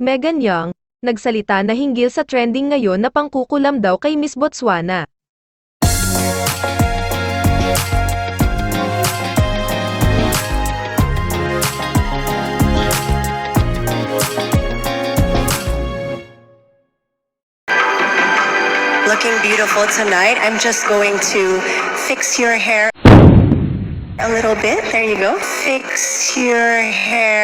Megan Young, nagsalita na hinggil sa trending ngayon na pangkukulam daw kay Miss Botswana. looking beautiful tonight. I'm just going to fix your hair a little bit. There you go. Fix your hair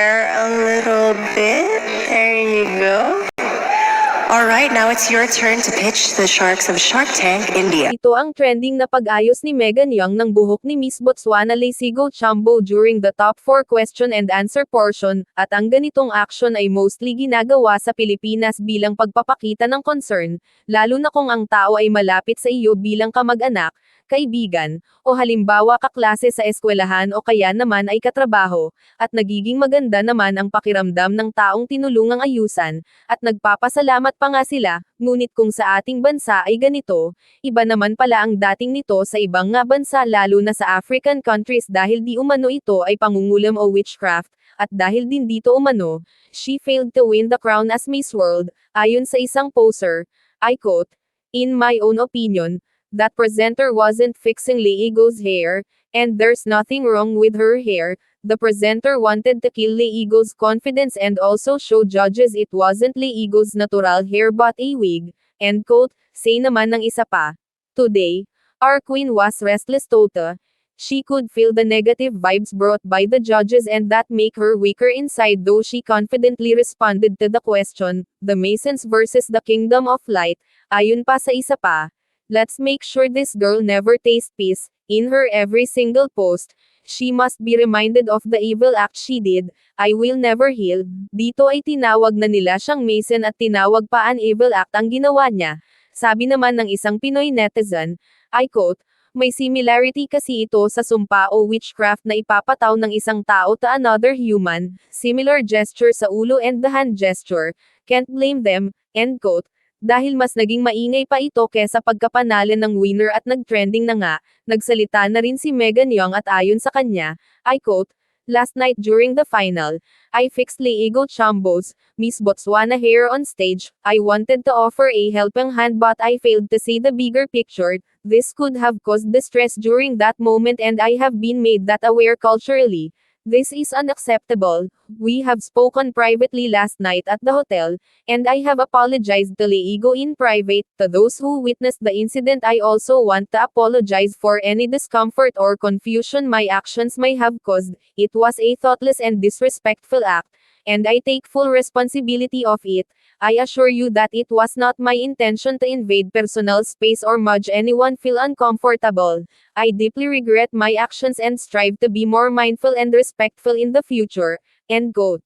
now it's your turn to pitch the Sharks of Shark Tank India. Ito ang trending na pag-ayos ni Megan Young ng buhok ni Miss Botswana Lesigo Chambo during the top 4 question and answer portion, at ang ganitong action ay mostly ginagawa sa Pilipinas bilang pagpapakita ng concern, lalo na kung ang tao ay malapit sa iyo bilang kamag-anak, kaibigan, o halimbawa kaklase sa eskwelahan o kaya naman ay katrabaho, at nagiging maganda naman ang pakiramdam ng taong tinulungang ayusan, at nagpapasalamat pa nga sila, ngunit kung sa ating bansa ay ganito, iba naman pala ang dating nito sa ibang nga bansa lalo na sa African countries. Dahil di umano ito ay pangungulam o witchcraft, at dahil din dito umano, she failed to win the crown as Miss World, ayon sa isang poser, I quote, In my own opinion, that presenter wasn't fixing Leigo's hair, and there's nothing wrong with her hair, the presenter wanted to kill Leigo's confidence and also show judges it wasn't Leigo's natural hair but a wig, end quote, say naman ng isa pa. Today, our queen was restless tota, she could feel the negative vibes brought by the judges and that make her weaker inside though she confidently responded to the question, the Masons versus the Kingdom of Light, ayon pa sa isa pa. Let's make sure this girl never tastes peace, in her every single post, she must be reminded of the evil act she did, I will never heal, dito ay tinawag na nila siyang Mason at tinawag pa an evil act ang ginawa niya. Sabi naman ng isang Pinoy netizen, I quote, may similarity kasi ito sa sumpa o witchcraft na ipapataw ng isang tao to another human, similar gesture sa ulo and the hand gesture, can't blame them, end quote, dahil mas naging maingay pa ito kesa pagkapanalo ng winner at nagtrending na nga, nagsalita na rin si Megan Young at ayon sa kanya, I quote, Last night during the final, I fixed Leigo Chambo's, Miss Botswana hair on stage, I wanted to offer a helping hand but I failed to see the bigger picture, this could have caused distress during that moment and I have been made that aware culturally. This is unacceptable. We have spoken privately last night at the hotel, and I have apologized to Leigo in private. To those who witnessed the incident, I also want to apologize for any discomfort or confusion my actions may have caused. It was a thoughtless and disrespectful act, and I take full responsibility of it. I assure you that it was not my intention to invade personal space or make anyone feel uncomfortable. I deeply regret my actions and strive to be more mindful and respectful in the future. End quote.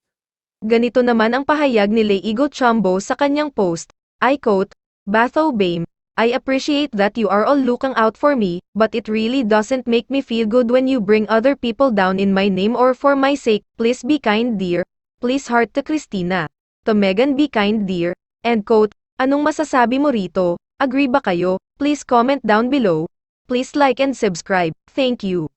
Ganito naman ang pahayag ni Leigo Chambo sa kanyang post. I quote, Batho Bame, I appreciate that you are all looking out for me, but it really doesn't make me feel good when you bring other people down in my name or for my sake. Please be kind dear. Please heart to Christina. To Megan be kind dear. End quote. Anong masasabi mo rito? Agree ba kayo? Please comment down below. Please like and subscribe. Thank you.